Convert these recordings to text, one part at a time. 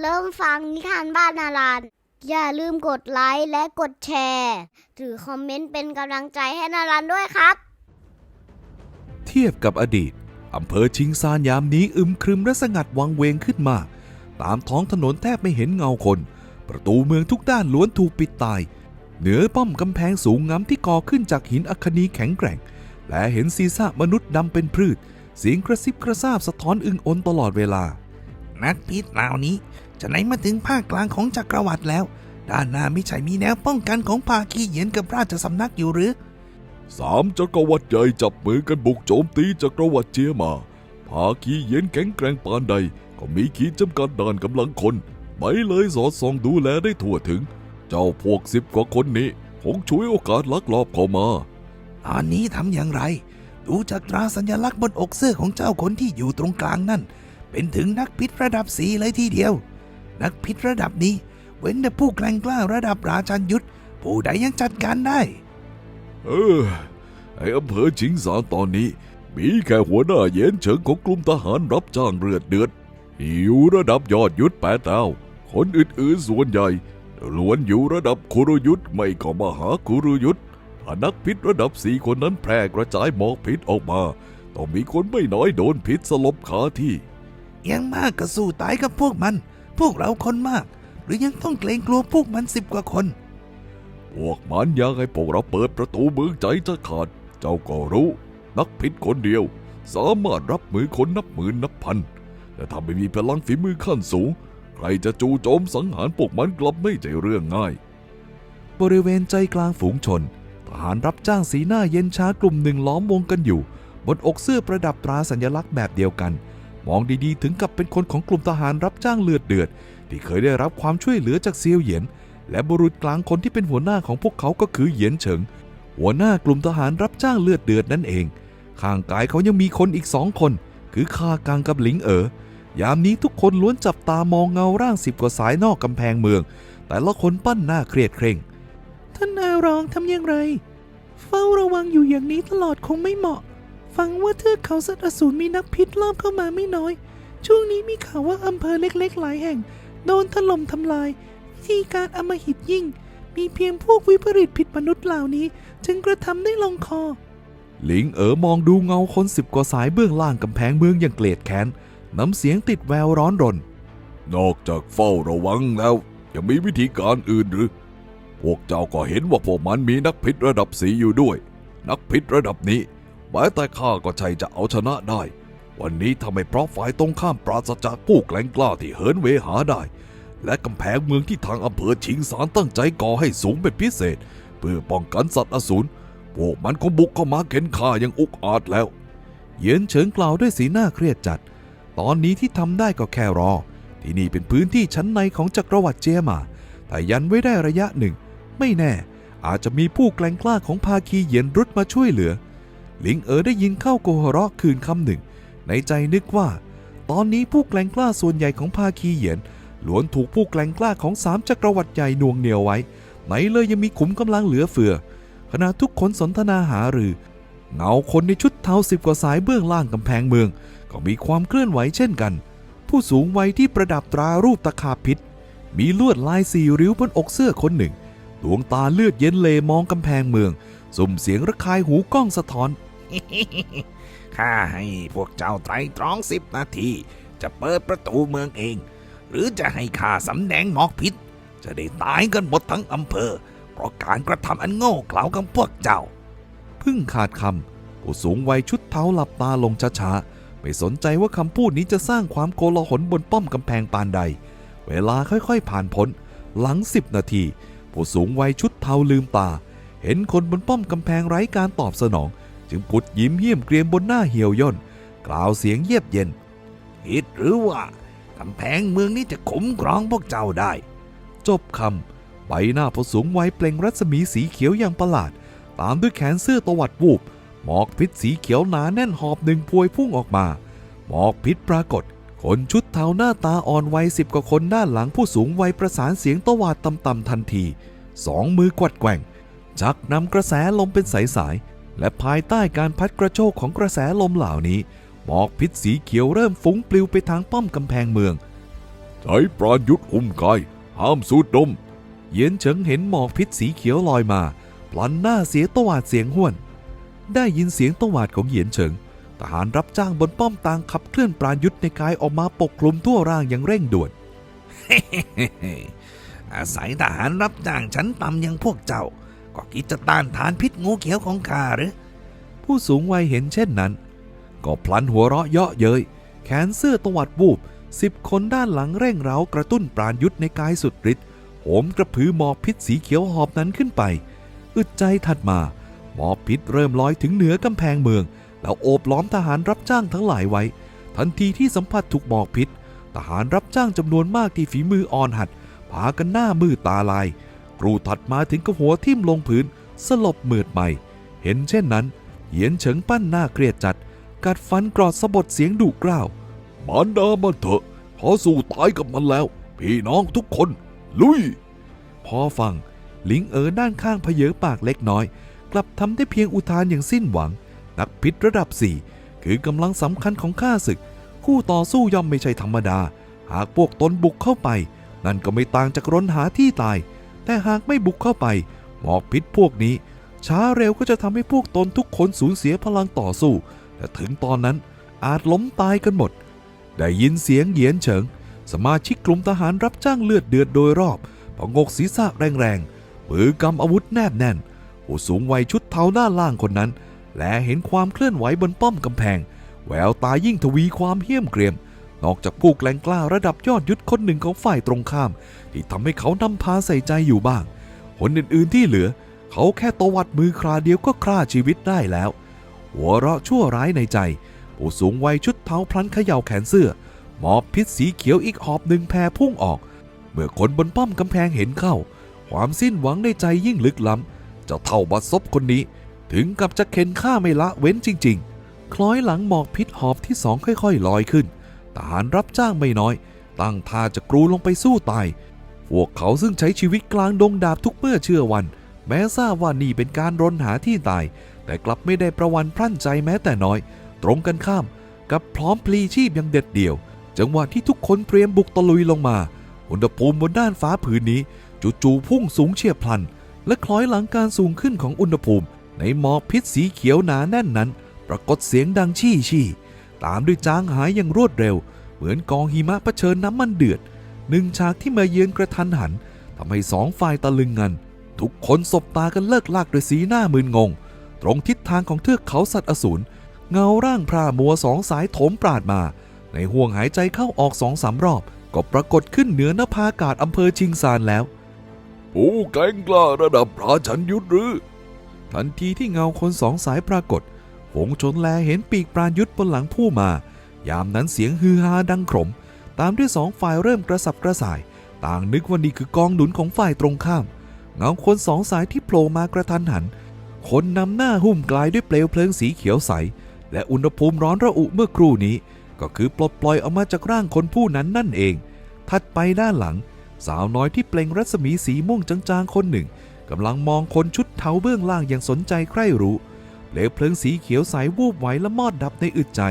เริ่มฟังนิทานบ้านนารันอย่าลืมกดไลค์และกดแชร์หรือคอมเมนต์เป็นกำลังใจให้นารันด้วยครับ เทียบกับอดีตอำเภอชิงซานยามนี้อึมครึมและสงัดวังเวงขึ้นมาตามท้องถนนแทบไม่เห็นเงาคน ประตูเมืองทุกด้านล้วนถูกปิดตาย เหนือป้อมกำแพงสูงงามที่ก่อขึ้นจากหินอัคนีแข็งแกร่ง และเห็นศีรษะมนุษย์ดำเป็นพืช เสียงกระซิบกระซาบสะท้อนอึงอนตลอดเวลา นักพิษเหล่านี้ จะไหนมาถึงภาคกลางของจักรวรรดิแล้ว ด้านหน้าไม่ใช่มีแนวป้องกันของภาคีเหยียนกับราชสำนักอยู่หรือสามจักรวรรดิใหญ่จับมือกันบุกโจมตีจักรวรรดิเจียมา ภาคีเย็นแข็งแกร่งปานใด ก็มีขีดจำกัดด้านกำลังคนไม่เลยสอดส่องดูแลได้ทั่วถึง เจ้าพวกสิบกว่าคนนี้คงช่วยโอกาสลักลอบเข้ามาตอนนี้ทำอย่างไร ดูจากตราสัญลักษณ์บนอกเสื้อของเจ้าคนที่อยู่ตรงกลางนั่น เป็นถึงนักพิษระดับสีเลยทีเดียว นักพิษระดับนี้ เว้นแต่ผู้แกร่งกล้าระดับราชันยุทธผู้ใดยังจัดการได้ เออ ไออำเภอชิงสานตอนนี้ มีแค่หัวหน้าเย็นเฉิงของกลุ่มทหารรับจ้างเลือดเดือดอยู่ระดับยอดยุทธแปดดาว คนอื่นๆส่วนใหญ่ล้วนอยู่ระดับคุรุยุทธไม่ก็มหาคุรุยุทธถ้านักพิษระดับสี่คนนั้นแพร่กระจายหมอกพิษออกมา ต้องมีคนไม่น้อยโดนพิษสลบคาที่ ยังมากก็สู้ตายกับพวกมัน พวกเราคนมาก หรือยังต้องเกรงกลัวพวกมันสิบกว่าคน พวกมันอยากให้พวกเราเปิดประตูเมืองใจจะขาด เจ้าก็รู้ นักพิษคนเดียว สามารถรับมือคนนับหมื่นนับพัน แต่ถ้าไม่มีพลังฝีมือขั้นสูง ใครจะจู่โจมสังหารพวกมันกลับไม่ใช่เรื่องง่าย บริเวณใจกลางฝูงชนทหารรับจ้างสีหน้าเย็นช้ากลุ่มหนึ่งล้อมวงกันอยู่ บนอกเสื้อประดับตราสัญลักษณ์แบบเดียวกัน มองดีๆ ถึงกับเป็นคนของกลุ่มทหารรับจ้างเลือดเดือด ที่เคยได้รับความช่วยเหลือจากเซียวเหยียน และบุรุษกลางคนที่เป็นหัวหน้าของพวกเขาก็คือเหยียนเฉิง หัวหน้ากลุ่มทหารรับจ้างเลือดเดือดนั่นเอง ข้างกายเขายังมีคนอีกสองคน คือข้ากางกับหลิงเอ๋อยามนี้ทุกคนล้วนจับตามองเงาร่างสิบกว่าสายนอกกำแพงเมือง แต่ละคนปั้นหน้าเครียดเคร่ง ท่านนายรองทำอย่างไร เฝ้าระวังอยู่อย่างนี้ตลอดคงไม่เหมาะ ฟังว่าเทือกเขาสัตว์อสูรมีนักพิษรอบเข้ามาไม่น้อย ช่วงนี้มีข่าวว่าอำเภอเล็กๆ หลายแห่ง โดนถล่มทำลาย วิธีการอำมหิตยิ่ง มีเพียงพวกวิปริตผิดมนุษย์เหล่านี้ จึงกระทำได้ลงคอ หลิงเอ๋อมองดูเงาคนสิบกว่าสายเบื้องล่างกำแพงเมืองอย่างเกลียดแค้นน้ำเสียงติดแววร้อนรน นอกจากเฝ้าระวังแล้ว ยังมีวิธีการอื่นหรือ พวกเจ้าก็เห็นว่าพวกมันมีนักพิษระดับสีอยู่ด้วย นักพิษระดับนี้ แม้แต่ข้าก็ใช่จะเอาชนะได้ วันนี้ทำให้เพราะฝ่ายตรงข้ามปราศจากผู้แกล้งกล้าที่เหินเวหาได้ และกำแพงเมืองที่ทางอำเภอชิงสารตั้งใจก่อให้สูงเป็นพิเศษ เพื่อป้องกันสัตว์อสูรพวกมันคงบุกเข้ามาเข็นฆ่าอย่างอุกอาจแล้ว เยินเฉิงกล่าวด้วยสีหน้าเครียดจัด ตอนนี้ที่ทำได้ก็แค่รอ ที่นี่เป็นพื้นที่ชั้นในของจักรวรรดิเจมาแต่ยันไว้ได้ระยะหนึ่ง ไม่แน่ อาจจะมีผู้แกล้งกล้าของภาคีเหยียนรุดมาช่วยเหลือ ลิงเอ๋อได้ยินเข้าโกหราะคืนคำหนึ่ง ในใจนึกว่า ตอนนี้ผู้แกล้งกล้าส่วนใหญ่ของภาคีเหยียนล้วนถูกผู้แกล้งกล้าของสามจักรวรรดิใหญ่น่วงเหนียวไว้ ไหนเลยยังมีขุมกำลังเหลือเฟือ ขณะทุกคนสนทนาหารือ เงาคนในชุดเทาสิบกว่าสายเบื้องล่างกำแพงเมือง ก็มีความเคลื่อนไหวเช่นกัน ผู้สูงวัยที่ประดับตรารูปตะขาบพิษ มีลวดลายสี่ริ้วบนอกเสื้อคนหนึ่ง ดวงตาเลือดเย็นเลมองกำแพงเมืองสุ่มเสียงระคายหูกล้องสะท้อน ข้าให้พวกเจ้าไตรตรองสิบนาที จะเปิดประตูเมืองเอง หรือจะให้ข้าสำแดงหมอกพิษ จะได้ตายกันหมดทั้งอำเภอ เพราะการกระทำอันโง่เขลาของพวกเจ้า พึ่งขาดคำผู้สูงวัยชุดเท้าหลับตาลงช้าๆ ไม่สนใจว่าคำพูดนี้จะสร้างความโกลาหลบนป้อมกำแพงปานใด เวลาค่อยๆผ่านพ้น หลังสิบนาที ผู้สูงวัยชุดเทาลืมตา เห็นคนบนป้อมกำแพงไร้การตอบสนอง จึงพุดยิ้มเยี่ยมเกรียมบนหน้าเหี่ยวย่นกล่าวเสียงเยียบเย็นคิดหรือว่ากำแพงเมืองนี้จะคุ้มครองพวกเจ้าได้ จบคำใบหน้าผู้สูงวัยเปล่งรัศมีสีเขียวอย่างประหลาด ตามด้วยแขนเสื้อตวัดวูบหมอกพิษสีเขียวหนาแน่นหอบหนึ่งพวยพุ่งออกมา หมอกพิษปรากฏคนชุดเทาหน้าตาอ่อนวัยสิบกว่าคนด้านหลังผู้สูงวัยประสานเสียงตวาดต่ำๆทันที สองมือกวัดแกว่ง ชักนำกระแสลมเป็นสายๆ และภายใต้การพัดกระโชกของกระแสลมเหล่านี้หมอกพิษสีเขียวเริ่มฟุ้งปลิวไปทางป้อมกำแพงเมืองใช้ปราณยุทธ์หุ้มกายห้ามสูดดม เย็นเฉิงเห็นหมอกพิษสีเขียวลอยมาพลันหน้าเสียตวาดเสียงห้วน ได้ยินเสียงตวาดของเหยียนเฉิงทหารรับจ้างบนป้อมต่างขับเคลื่อนปราณยุทธ์ในกายออกมาปกคลุมทั่วร่างอย่างเร่งด่วนอาศัยทหารรับจ้างชั้นต่ำอย่างพวกเจ้า ก็คิดจะต้านทานพิษงูเขียวของข้าหรือ ผู้สูงวัยเห็นเช่นนั้น ก็พลันหัวเราะเยาะเย้ยแขนเสื้อตวัดวูบสิบคนด้านหลังเร่งเร้ากระตุ้นปราณยุทธในกายสุดฤทธิ์โหมกระพือหมอกพิษสีเขียวหอบนั้นขึ้นไป อึดใจถัดมา หมอกพิษเริ่มลอยถึงเหนือกำแพงเมือง แล้วโอบล้อมทหารรับจ้างทั้งหลายไว้ ทันทีที่สัมผัสถูกหมอกพิษ ทหารรับจ้างจำนวนมากที่ฝีมืออ่อนหัดพากันหน้ามือตาลาย รูถัดมาถึงกับหัวทิ่มลงพื้นสลบมืดใหม่ เห็นเช่นนั้น เหยียนเฉิงปั้นหน้าเครียดจัด กัดฟันกรอดสะบดเสียงดุกร่าวมารดามันเถอะพอสู้ตายกับมันแล้ว พี่น้องทุกคน ลุย พอฟัง ลิงเอ๋อด้านข้างเพเยอปากเล็กน้อย กลับทำได้เพียงอุทานอย่างสิ้นหวัง นักพิษระดับสี่คือกำลังสำคัญของข้าศึก คู่ต่อสู้ย่อมไม่ใช่ธรรมดา หากพวกตนบุกเข้าไป นั่นก็ไม่ต่างจากรนหาที่ตาย แต่หากไม่บุกเข้าไป หมอกพิษพวกนี้ ช้าเร็วก็จะทำให้พวกตนทุกคนสูญเสียพลังต่อสู้ และถึงตอนนั้นอาจล้มตายกันหมด ได้ยินเสียงเหยียนเฉิง สมาชิกกลุ่มทหารรับจ้างเลือดเดือดโดยรอบพองกศีรษะแรงๆมือกำอาวุธแนบแน่นผู้สูงวัยชุดเทาด้าล่างคนนั้น และเห็นความเคลื่อนไหวบนป้อมกำแพง แววตายิ่งทวีความเหี้ยมเกรียม นอกจากผู้แกล้งกล้าระดับยอดยุทธคนหนึ่งของฝ่ายตรงข้าม ที่ทำให้เขานำพาใส่ใจอยู่บ้างคนอื่นๆที่เหลือ เขาแค่ตวัดมือคราเดียวก็ฆ่าชีวิตได้แล้ว หัวเราะชั่วร้ายในใจ ผู้สูงวัยชุดเท้าพลันเขย่าแขนเสื้อ หมอบพิษสีเขียวอีกหอบหนึ่งแพรพุ่งออก เมื่อคนบนป้อมกำแพงเห็นเข้า ความสิ้นหวังในใจยิ่งลึกล้ำเจ้าเท่าบัดซบคนนี้ ถึงกับจะเข็นฆ่าไม่ละเว้นจริง ๆ คล้อยหลังหมอกพิษหอบที่สองค่อย ๆ ลอยขึ้น ทหารรับจ้างไม่น้อย ตั้งท่าจะกรูลงไปสู้ตาย พวกเขาซึ่งใช้ชีวิตกลางดงดาบทุกเมื่อเชื่อวัน แม้ทราบว่านี่เป็นการรนหาที่ตาย แต่กลับไม่ได้ประวันพรั่นใจแม้แต่น้อย ตรงกันข้าม กับพร้อมพลีชีพอย่างเด็ดเดี่ยว จังหวะที่ทุกคนเตรียมบุกตะลุยลงมา อุณหภูมิบนด้านฟ้าผืนนี้จู่ๆพุ่งสูงเฉียบพลัน และคล้อยหลังการสูงขึ้นของอุณหภูมิ ในหมอกพิษสีเขียวหนาแน่นนั้น ปรากฏเสียงดังชี่ชี่ ตามด้วยจางหายอย่างรวดเร็ว เหมือนกองหิมะเผชิญน้ำมันเดือดหนึ่งฉากที่มาเยือนกระทันหันทำให้สองฝ่ายตะลึงงัน ทุกคนสบตากันเลิกลากด้วยสีหน้ามึนงง ตรงทิศทางของเทือกเขาสัตว์อสูรเงาร่างพรามัวสองสายโถมปราดมา ในห่วงหายใจเข้าออกสองสามรอบ ก็ปรากฏขึ้นเหนือนภาอากาศอำเภอชิงซานแล้วผู้แกล้งกล้าระดับพระชันยุทธหรือ ทันทีที่เงาคนสองสายปรากฏ ฝงชนแลเห็นปีกปรายุทธ์บนหลังผู้มา ยามนั้นเสียงฮือฮาดังขรมตามด้วยสองฝ่ายเริ่มกระสับกระส่าย ต่างนึกว่านี่คือกองหนุนของฝ่ายตรงข้าม เงาคนสองสายที่โผล่มากระทันหัน คนนำหน้าหุ้มกลายด้วยเปลวเพลิงสีเขียวใส และอุณหภูมิร้อนระอุเมื่อครู่นี้ ก็คือปลดปล่อยออกมาจากร่างคนผู้นั้นนั่นเอง ถัดไปด้านหลัง สาวน้อยที่เปล่งรัศมีสีม่วงจางๆคนหนึ่งกำลังมองคนชุดเทาเบื้องล่างอย่างสนใจใคร่รู้ เปลวเพลิงสีเขียวใสวูบไหวและมอดดับในอึดใจ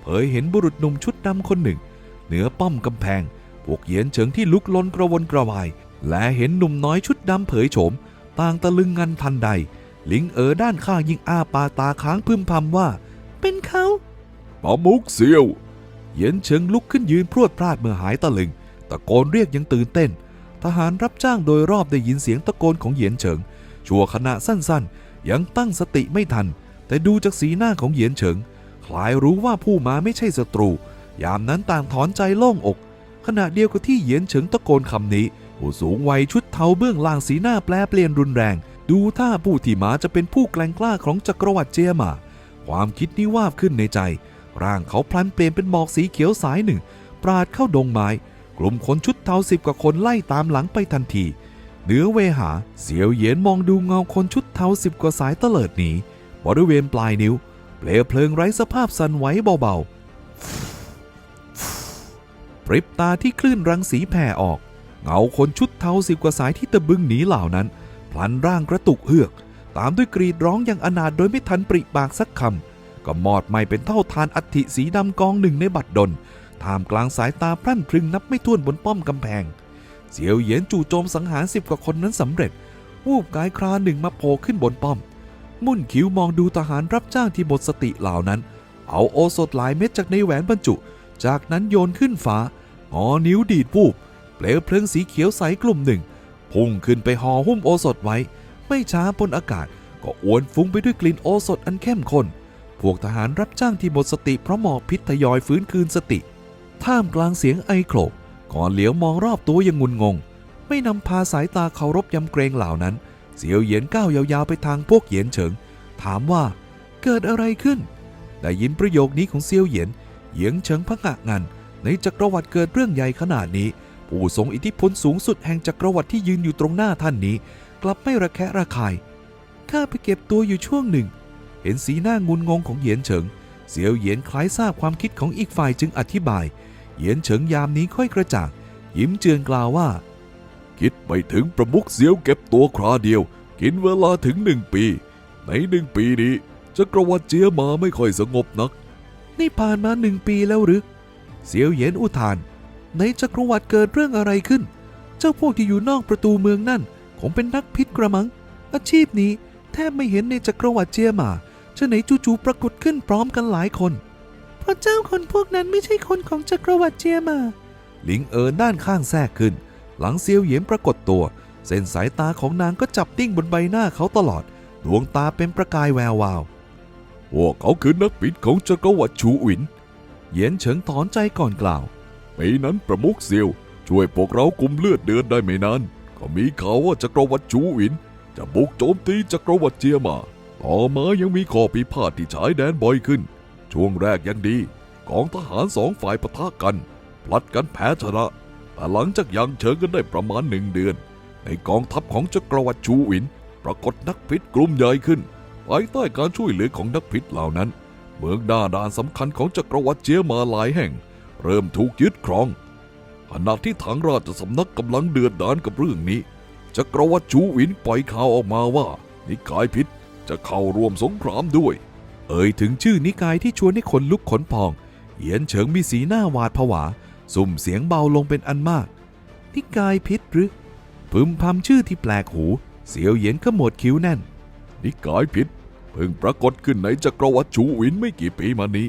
เผยเห็นบุรุษหนุ่มชุดดำคนหนึ่ง เหนือป้อมกำแพง พวกเหยียนเฉิงที่ลุกลนกระวนกระวาย และเห็นหนุ่มน้อยชุดดำเผยโฉม ต่างตะลึงงันทันใด ลิงเอ๋อด้านข้างยิ่งอ้าปากตาค้างพึมพำว่า เป็นเขาปามุกเซียว เหยียนเฉิงลุกขึ้นยืนพรวดพลาดเมื่อหายตะลึง ตะโกนเรียกอยังตื่นเต้น ทหารรับจ้างโดยรอบได้ยินเสียงตะโกนของเหยียนเฉิง ชั่วขณะสั้นๆ ยังตั้งสติไม่ทัน แต่ดูจากสีหน้าของเหยียนเฉิง คล้ายรู้ว่าผู้มาไม่ใช่ศัตรู ยามนั้นต่างถอนใจโล่งอก ขณะเดียวกับที่เหยียนเฉิงตะโกนคำนี้ ผู้สูงวัยชุดเทาเบื้องล่างสีหน้าแปลเปลี่ยนรุนแรง ดูท่าผู้ที่มาจะเป็นผู้แกล้งกล้าของจักรวรรดิเจียมา ความคิดนี้วาบขึ้นในใจ ร่างเขาพลันเปลี่ยนเป็นหมอกสีเขียวสายหนึ่ง ปราดเข้าดงไม้ กลุ่มคนชุดเทาสิบกว่าคนไล่ตามหลังไปทันที เหนือเวหา เสียวเหยียนมองดูเงาคนชุดเทาสิบกว่าสายเตลิดหนี บริเวณปลายนิ้ว เปลวเพลิงไร้สภาพสั่นไหวเบาๆปริบตาที่คลื่นรังสีแผ่ออก เงาคนชุดเทาสิบกว่าสายที่ตะบึงหนีเหล่านั้น พลันร่างกระตุกเฮือก ตามด้วยกรีดร้องอย่างอนาถโดยไม่ทันปริปากสักคำก็มอดไหมเป็นเท่าทานอัฐิสีดำกองหนึ่งในบัดดลทท่ามกลางสายตาพรั่นพรึงนับไม่ถ้วนบนป้อมกำแพง เสียวเหยียนจู่โจมสังหารสิบกว่าคนนั้นสำเร็จวูบกายคราหนึ่งมาโผล่ขึ้นบนป้อม มุ่นคิ้วมองดูทหารรับจ้างที่หมดสติเหล่านั้น เอาโอสถหลายเม็ดจากในแหวนบรรจุ จากนั้นโยนขึ้นฟ้างอนิ้วดีดวูบเปลวเพลิงสีเขียวใสกลุ่มหนึ่ง พุ่งขึ้นไปห่อหุ้มโอสถไว้ ไม่ช้าบนอากาศ ก็อวนฟุ้งไปด้วยกลิ่นโอสถอันเข้มข้นพวกทหารรับจ้างที่หมดสติเพราะหมอกพิษทยอยฟื้นคืนสติ ท่ามกลางเสียงไอโครกก่อนเหลียวมองรอบตัวยังงุนงง ไม่นำพาสายตาเคารพยำเกรงเหล่านั้น เสียวเหยียนก้าวยาวๆไปทางพวกเหยียนเฉิง ถามว่าเกิดอะไรขึ้น ได้ยินประโยคนี้ของเซียวเหยียน เหยียงเฉิงพังะงัน ในจักรวรรดิเกิดเรื่องใหญ่ขนาดนี้ ผู้ทรงอิทธิพลสูงสุดแห่งจักรวรรดิที่ยืนอยู่ตรงหน้าท่านนี้ กลับไม่ระแคะระคาย ข้าไปเก็บตัวอยู่ช่วงหนึ่ง เห็นสีหน้างุนงงของเหยียนเฉิงเสียวเหยียนคล้ายทราบความคิดของอีกฝ่ายจึงอธิบาย เหยียนเฉิงยามนี้ค่อยกระจ่างยิ้มเจือนกล่าวว่า คิดไปถึงประมุขเสียวเก็บตัวคราเดียว กินเวลาถึงหนึ่งปี ในหนึ่งปีนี้จักรวรรดิเจียมาไม่ค่อยสงบนัก นี่ผ่านมาหนึ่งปีแล้วหรือ เสียวเหยียนอุทาน ในจักรวรรดิเกิดเรื่องอะไรขึ้น เจ้าพวกที่อยู่นอกประตูเมืองนั่นคงเป็นนักพิษกระมัง อาชีพนี้แทบไม่เห็นในจักรวรรดิเจียมาชะไหนจู่ๆปรากฏขึ้นพร้อมกันหลายคน เพราะเจ้าคนพวกนั้นไม่ใช่คนของจักรวรรดิเจียมา หลิงเอินด้านข้างแทรกขึ้น หลังเซียวเหยียนปรากฏตัว เส้นสายตาของนางก็จับติ้งบนใบหน้าเขาตลอด ดวงตาเป็นประกายแวววาวพวกเขาคือนักบินของจักรวรรดิชูอิน เหยียนเฉิงถอนใจก่อนกล่าวปีนั้นประมุขเซียว ช่วยพวกเรากลุ่มเลือดเดือดได้ไม่นาน ก็มีข่าวว่าจักรวรรดิชูอิน จะบุกโจมตีจักรวรรดิเจียมาต่อมายังมีข้อพิพาทที่ฉายแดนบ่อยขึ้น ช่วงแรกยังดี กองทหารสองฝ่ายปะทะกัน พลัดกันแพ้ชนะ แต่หลังจากยังเชิงกันได้ประมาณหนึ่งเดือน ในกองทัพของจักรวรรดิชูอิน ปรากฏนักพิษกลุ่มใหญ่ขึ้นภายใต้การช่วยเหลือของนักพิษเหล่านั้น เมืองด้าดานสำคัญของจักรวรรดิเจียมาหลายแห่ง เริ่มถูกยึดครองขณะที่ทางราชสำนักกำลังเดือดดานกับเรื่องนี้จักรวรรดิชูอินปล่อยข่าวออกมาว่า นิกายพิษจะเข้าร่วมสงครามด้วย เอ่ยถึงชื่อนิกายที่ชวนให้คนลุกขนพองเหยียนเฉิงมีสีหน้าหวาดผวา สุ่มเสียงเบาลงเป็นอันมากนิกายพิษหรือ พึมพำชื่อที่แปลกหู เสียวเหยียนขมวดคิ้วแน่น นิกายพิษเพิ่งปรากฏขึ้นในจักรวรรดิชูอินไม่กี่ปีมานี้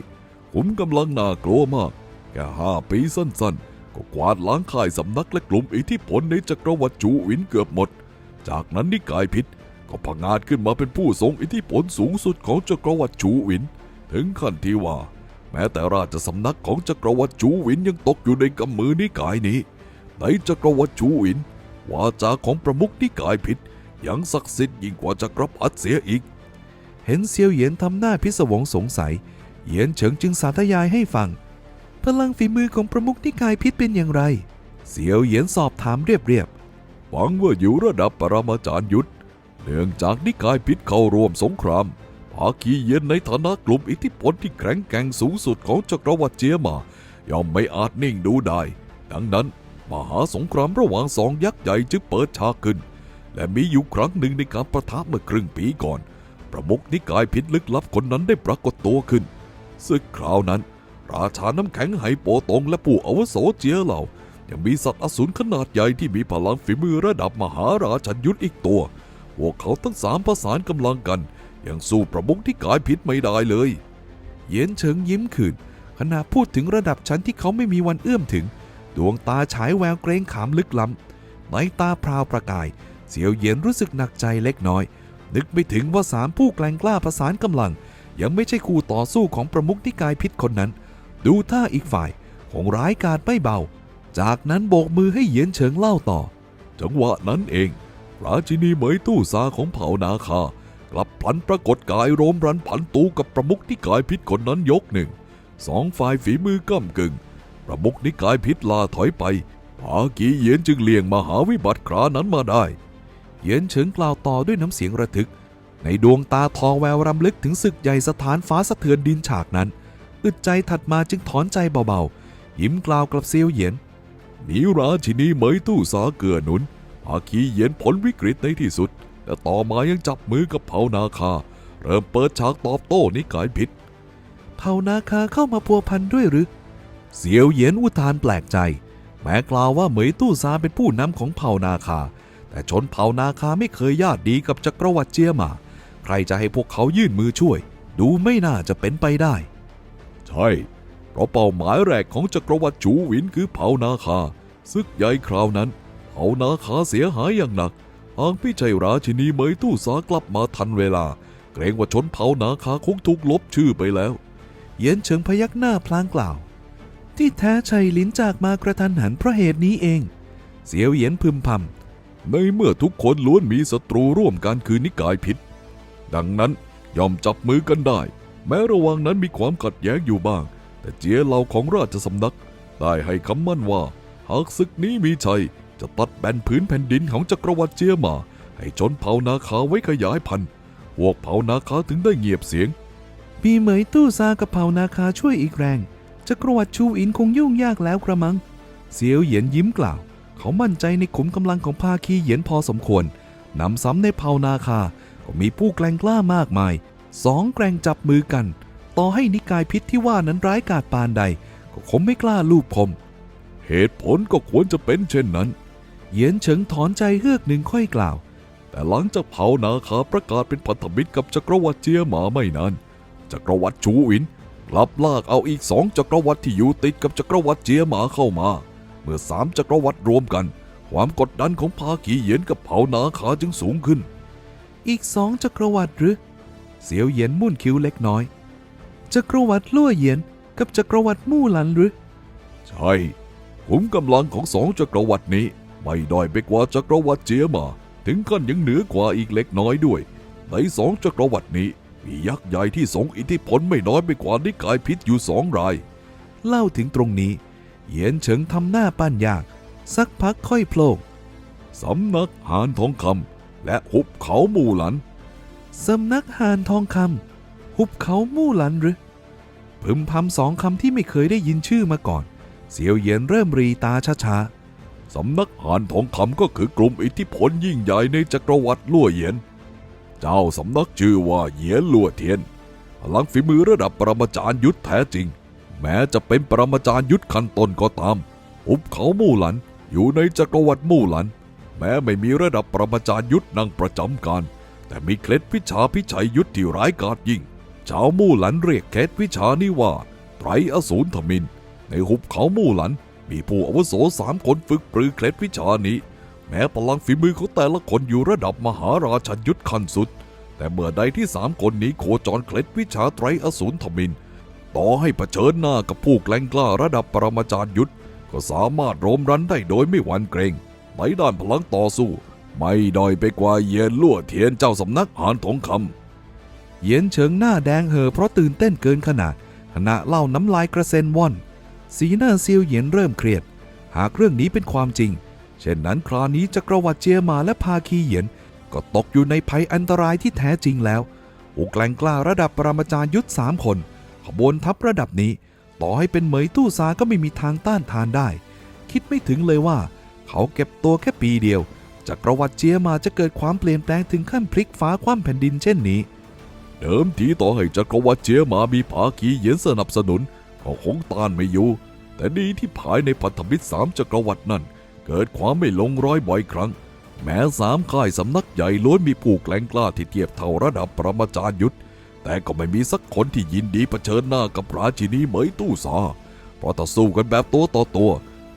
ผมกำลังน่ากลัวมาก แค่ห้าปีสั้นๆ ก็กวาดล้างค่ายสำนักและกลุ่มอิทธิพลในจักรวรรดิจูอินเกือบหมด จากนั้นนิกายพิษก็พังอาจขึ้นมาเป็นผู้ทรงอิทธิพลสูงสุดของจักรวรรดิจูอิน ถึงขั้นที่ว่า แม้แต่ราชสำนักของจักรวรรดิจูอินยังตกอยู่ในกำมือนิกายนี้ ในจักรวรรดิจูอิน วาจาของประมุขนิกายพิษยังศักดิ์สิทธิ์ยิ่งกว่าจักรพรรดิเสียอีก เห็นเซียวเหยียนทำหน้าพิศวงสงสัย เหยียนเฉิงจึงสาธยายให้ฟัง พลังฝีมือของประมุขนิกายพิษเป็นอย่างไรเสียวเหยียนสอบถามเรียบๆหวังว่าอยู่ระดับปรมาจารย์ยุทธเนื่องจากนิกายพิษเข้าร่วมสงคราม ภาคีเย็นในฐานะกลุ่มอิทธิพลที่แข็งแกร่งสูงสุดของจักรวรรดิเจียมา ย่อมไม่อาจนิ่งดูได้ ดังนั้น มหาสงครามระหว่างสองยักษ์ใหญ่จึงเปิดฉากขึ้น และมีอยู่ครั้งหนึ่งในการประทะเมื่อครึ่งปีก่อน ประมุขนิกายพิษลึกลับคนนั้นได้ปรากฏตัวขึ้น ซึ่งคราวนั้น ราชาน้ำแข็งไหโปตงและผู้อวโสเจียเหล่า ยังมีสัตว์อสูรขนาดใหญ่ที่มีพลังฝีมือระดับมหาราชันยุทธอีกตัว พวกเขาทั้งสามประสานกำลังกัน ยังสู้ประมุขที่กายพิษไม่ได้เลย เย็นเฉิงยิ้มขืนขณะพูดถึงระดับชั้นที่เขาไม่มีวันเอื้อมถึง ดวงตาฉายแววเกรงขามลึกล้ำในตาพราวประกาย เสียวเย็นรู้สึกหนักใจเล็กน้อย นึกไม่ถึงว่าสามผู้แกล้งกล้าประสานกำลัง ยังไม่ใช่คู่ต่อสู้ของประมุขที่กายพิษคนนั้น ดูท่าอีกฝ่ายคงร้ายกาจไม่เบา จากนั้นโบกมือให้เหยียนเฉิงเล่าต่อ จังหวะนั้นเองราชินีเหมยตู้ซาของเผ่านาคา กลับพลันปรากฏกายโรมรันผันตูกับประมุขนิกายพิษคนนั้นยกหนึ่งสองฝ่ายฝีมือก้ากึ่ง ประมุขนิกายพิษลาถอยไปภากีเยียนจึงเลี่ยงมหาวิบัติครานั้นมาได้ เยียนเฉิงกล่าวต่อด้วยน้ำเสียงระทึก ในดวงตาทองแววรำลึกถึงศึกใหญ่สถานฟ้าสะเทือนดินฉากนั้น อึดใจถัดมาจึงถอนใจเบาๆ ยิ้มกล่าวกับเซียวเยียนมีราชินีเหมยตู้สาเกือหนุนภาคีเยียนผลวิกฤตในที่สุด และต่อมายังจับมือกับเผ่านาคา เริ่มเปิดฉากตอบโต้นิกายพิษเผ่านาคาเข้ามาพัวพันด้วยหรือ เสียวเหยียนอุทานแปลกใจ แม้กล่าวว่าเหมยตู้ซาเป็นผู้นำของเผ่านาคา แต่ชนเผ่านาคาไม่เคยญาติดีกับจักรวรรดิเจียมา ใครจะให้พวกเขายื่นมือช่วย ดูไม่น่าจะเป็นไปได้ ใช่ เพราะเป้าหมายแรกของจักรวรรดิจูหวินคือเผ่านาคา ซึกใหญ่คราวนั้น เผ่านาคาเสียหายอย่างหนัก หากพี่ชัยราชินีเหมยตู้สากลับมาทันเวลา เกรงว่าชนเผ่านาคาคงถูกลบชื่อไปแล้ว เยียนเฉิงพยักหน้าพลางกล่าว ที่แท้ชัยลินจากมากระทันหันเพราะเหตุนี้เอง เสียวเยียนพึมพำในเมื่อทุกคนล้วนมีศัตรูร่วมกันคือนิกายพิษ ดังนั้นยอมจับมือกันได้ แม้ระหว่างนั้นมีความขัดแย้งอยู่บ้าง แต่เจียเหล่าของราชสำนัก ได้ให้คำมั่นว่า หากศึกนี้มีชัย จะตัดแบนผืนแผ่นดินของจักรวรรดิเจียมา ให้ชนเผ่านาคาไว้ขยายพันธุ์พวกเผ่านาคาถึงได้เงียบเสียง มีเหมยตู้ซากับเผ่านาคาช่วยอีกแรงจักรวรรดิชูอินคงยุ่งยากแล้วกระมัง เสียวเหยียนยิ้มกล่าว เขามั่นใจในขุมกำลังของภาคีเหยียนพอสมควรนำซ้ำในเผ่านาคา ก็มีผู้แกร่งกล้ามากมาย สองแกร่งจับมือกัน ต่อให้นิกายพิษที่ว่านั้นร้ายกาจปานใด ก็คงไม่กล้าลูบคม เหตุผลก็ควรจะเป็นเช่นนั้น เหยียนเฉิงถอนใจเฮือกหนึ่งค่อยกล่าว แต่หลังจากเผานาคาประกาศเป็นพันธมิตรกับจักรวรรดิเจียหมาไม่นานจักรวรรดิชูอินกลับลากเอาอีกสองจักรวรรดิที่อยู่ติดกับจักรวรรดิเจียหมาเข้ามา เมื่อสามจักรวรรดิรวมกัน ความกดดันของภาคีเหยียนกับเผานาคาจึงสูงขึ้น อีกสองจักรวรรดิหรือ เสียวเหยียนมุ่นคิ้วเล็กน้อย จักรวรรดิลั่วเหยียนกับจักรวรรดิมู่หลันหรือ ใช่ขุมกำลังของสองจักรวรรดินี้ ไม่ด้อยไปกว่าจักรวรรดิเจียมา ถึงขั้นยังเหนือกว่าอีกเล็กน้อยด้วย ในสองจักรวรรดินี้ มียักษ์ใหญ่ที่ทรงอิทธิพลไม่น้อยไปกว่านิกายพิษอยู่สองราย เล่าถึงตรงนี้เหยียนเฉิงทำหน้าปั้นยาก สักพักค่อยโผล่สำนักหานทองคำและหุบเขาหมู่หลันสำนักหานทองคำหุบเขามู่หลันหรือพึมพำสองคำที่ไม่เคยได้ยินชื่อมาก่อน เสียวเหยียนเริ่มรีตาช้า สำนักหานทองคำก็คือกลุ่มอิทธิพลยิ่งใหญ่ในจักรวรรดิลั่วเหยียน เจ้าสำนักชื่อว่าเหยียนลั่วเทียน พลังฝีมือระดับปรมาจารย์ยุทธแท้จริง แม้จะเป็นปรมาจารย์ยุทธขั้นต้นก็ตามหุบเขามู่หลันอยู่ในจักรวรรดิมู่หลัน แม้ไม่มีระดับปรมาจารย์ยุทธนั่งประจำการ แต่มีเคล็ดวิชาพิชัยยุทธที่ร้ายกาจยิ่ง ชาวมู่หลันเรียกเคล็ดวิชานี้ว่าไตรอสูรธมิน ในหุบเขามู่หลัน มีผู้อาวุโสสามคนฝึกปรือเคล็ดวิชานี้ แม้พลังฝีมือของแต่ละคนอยู่ระดับมหาราชยุทธขั้นสุด แต่เมื่อใดที่สามคนนี้โคจรเคล็ดวิชาไตรอสูรธมิน ต่อให้เผชิญหน้ากับผู้แกล้งกล้าระดับปรมาจารย์ยุทธก็สามารถโรมรันได้โดยไม่หวั่นเกรงในด้านพลังต่อสู้ ไม่ด้อยไปกว่าเยียนลั่วเทียนเจ้าสำนักหานทองคำเยียนเฉิงหน้าแดงเห่อเพราะตื่นเต้นเกินขนาดขณะเล่าน้ำลายกระเซ็นว่อน สีหน้าเซียวเหยียนเริ่มเครียด หากเรื่องนี้เป็นความจริง เช่นนั้นคราวนี้จักรวรรดิเจียมาและพาคีเหยียน ก็ตกอยู่ในภัยอันตรายที่แท้จริงแล้วผู้แกลงกล้าระดับปรมาจารย์ยุทธสามคน ขบวนทัพระดับนี้ ต่อให้เป็นเหมยตู้ซาก็ไม่มีทางต้านทานได้ คิดไม่ถึงเลยว่า เขาเก็บตัวแค่ปีเดียวจักรวรรดิเจียมาจะเกิดความเปลี่ยนแปลงถึงขั้นพลิกฟ้าคว่ำแผ่นดินเช่นนี้ เดิมทีต่อให้จักรวรรดิเจียมามีภาคีเหยียนสนับสนุน ก็คงต้านไม่อยู่ แต่ดีที่ภายในพันธมิตรสามจักรวรรดินั่น เกิดความไม่ลงร้อยบ่อยครั้ง แม้สามค่ายสำนักใหญ่ล้วนมีผู้แกล้งกล้าที่เทียบเท่าระดับประมาจารย์ยุทธแต่ก็ไม่มีสักคนที่ยินดีเผชิญหน้ากับราชินีเหมยตู้ซาเพราะถ้าสู้กันแบบตัวต่อตัว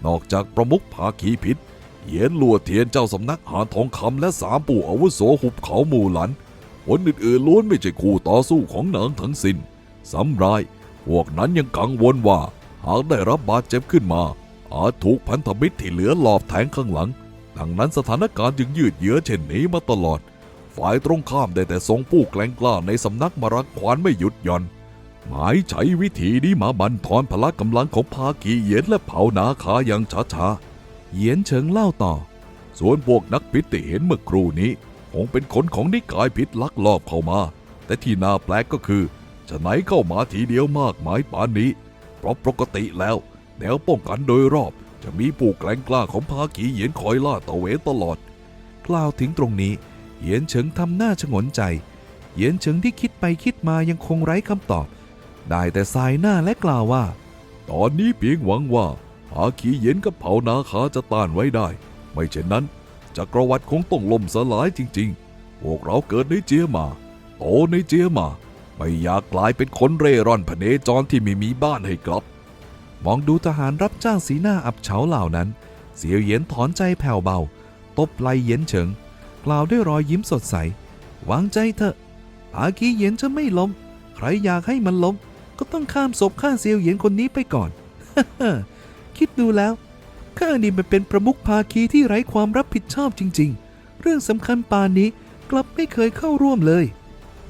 นอกจากประมุขภาคีพิษเหยียนลัวเทียนเจ้าสำนักหาทองคำและสามปู่อาวุโสหุบเขาหมู่หลันคนอื่นๆล้วนไม่ใช่คู่ต่อสู้ของนางทั้งสิน้นสำราย พวกนั้นยังกังวลว่า หากได้รับบาดเจ็บขึ้นมา อาจถูกพันธมิตรที่เหลือหลอบแทงข้างหลัง ดังนั้นสถานการณ์จึงยืดเยื้อเช่นนี้มาตลอด ฝ่ายตรงข้ามได้แต่ทรงผู้แกล้งกล้าในสำนักมารักขวานไม่หยุดหย่อน หมายใช้วิธีนี้มาบันทอนพละกำลังของภาคีเยียนและเผานาคาอย่างช้าๆเยียนเฉิงเล่าต่อ ส่วนพวกนักพิษที่เห็นเมื่อครู่นี้คงเป็นคนของนิกายพิษลักลอบเข้ามา แต่ที่น่าแปลกก็คือ จะไหนเข้ามาทีเดียวมากมายปานนี้ เพราะปกติแล้ว แนวป้องกันโดยรอบ จะมีผู้แกล้งกล้าของภาคีเหยียนคอยล่าตะเวนตลอด กล่าวถึงตรงนี้ เหยียนเฉิงทำหน้าชงนใจ เหยียนเฉิงที่คิดไปคิดมายังคงไร้คำตอบ ได้แต่สายหน้าและกล่าวว่า ตอนนี้เพียงหวังว่าภาคีเหย็นกับเผ่านาคาจะต้านไว้ได้ ไม่เช่นนั้นจักรวรรดิคงต้องล่มสลายจริง ๆ พวกเราเกิดในเจียมาโตในเจียมา ไม่อยากกลายเป็นคนเร่ร่อนพเนจรที่ไม่มีบ้านให้กลับ มองดูทหารรับจ้างสีหน้าอับเฉาเหล่านั้น เสียวเย็นถอนใจแผ่วเบา ตบไหลเย็นเฉิง กล่าวด้วยรอยยิ้มสดใส วางใจเถอะภาคีเย็นจะไม่ล้ม ใครอยากให้มันล้ม ก็ต้องข้ามศพข้าเซียวเยียนคนนี้ไปก่อน คิดดูแล้ว ข้านี่มันเป็นประมุขภาคีที่ไร้ความรับผิดชอบจริง ๆ เรื่องสำคัญปานนี้กลับไม่เคยเข้าร่วมเลย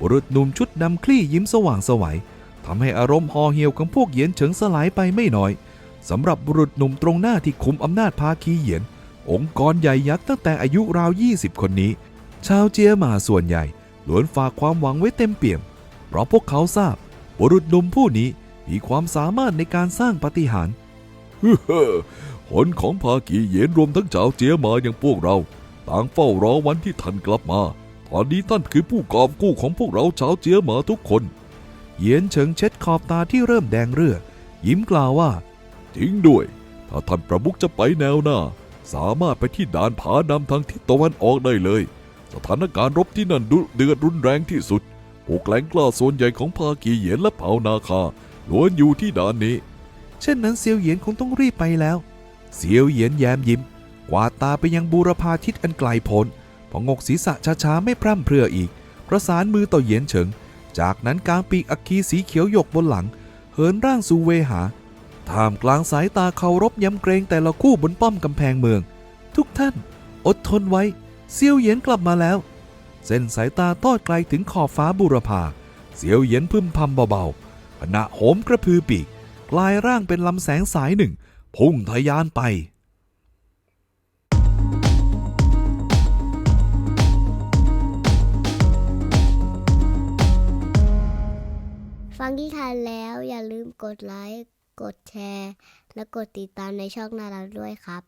บุรุษหนุ่มชุดดำคลี่ยิ้มสว่างสวัยทำให้อารมณ์ห่อเหี่ยวของพวกเหยียนเฉิงสลายไปไม่น้อยสำหรับบุรุษหนุ่มตรงหน้าที่คุมอำนาจภาคีเหยียน องค์กรใหญ่ยักษ์ตั้งแต่อายุราว 20 คนนี้ ชาวเจียมาส่วนใหญ่ล้วนฝากความหวังไว้เต็มเปี่ยม เพราะพวกเขาทราบ บุรุษหนุ่มผู้นี้มีความสามารถในการสร้างปาฏิหารย์ผลของภากีเหยนรวมทั้งชาวเจียมาอย่างพวกเรา ต่างเฝ้ารอวันที่ท่านกลับมา ตอนนี้ท่านคือผู้กอบกู้ของพวกเราชาวเจียหมาทุกคนเหยียนเฉิงเช็ดขอบตาที่เริ่มแดงเรือยิ้มกล่าวว่า จริงด้วย ถ้าท่านประมุขจะไปแนวหน้า สามารถไปที่ด่านผานำทางทิศตะวันออกได้เลย สถานการณ์รบที่นั่นดุเดือดรุนแรงที่สุดพวกแหลงกล้าส่วนใหญ่ของภากีเหยียนและเผ่านาคาล้วนอยู่ที่ด่านนี้ เช่นนั้นเซียวเหยียนคงต้องรีบไปแล้ว เซียวเหยียนแย้มยิ้มกวาดตาไปยังบูรพาทิศอันไกลโพ้น พองกศีรษะช้าๆไม่พร่ำเพรื่ออีก ประสานมือต่อเหยียนเฉิง จากนั้นกางปีกอัคคีสีเขียวหยกบนหลัง เหินร่างสู่เวหา ท่ามกลางสายตาเคารพย้ำเกรงแต่ละคู่บนป้อมกำแพงเมือง ทุกท่าน อดทนไว้ เซียวเหยียนกลับมาแล้ว เส้นสายตาทอดไกลถึงขอบฟ้าบูรพาเสียวเหยียนพึมพำเบาๆขณะโหมกระพือปีก กลายร่างเป็นลำแสงสายหนึ่ง พุ่งทะยานไป ฟังที่ทานแล้วอย่าลืมกดไลค์ กดแชร์ และกดติดตามในช่องนาราด้วยครับ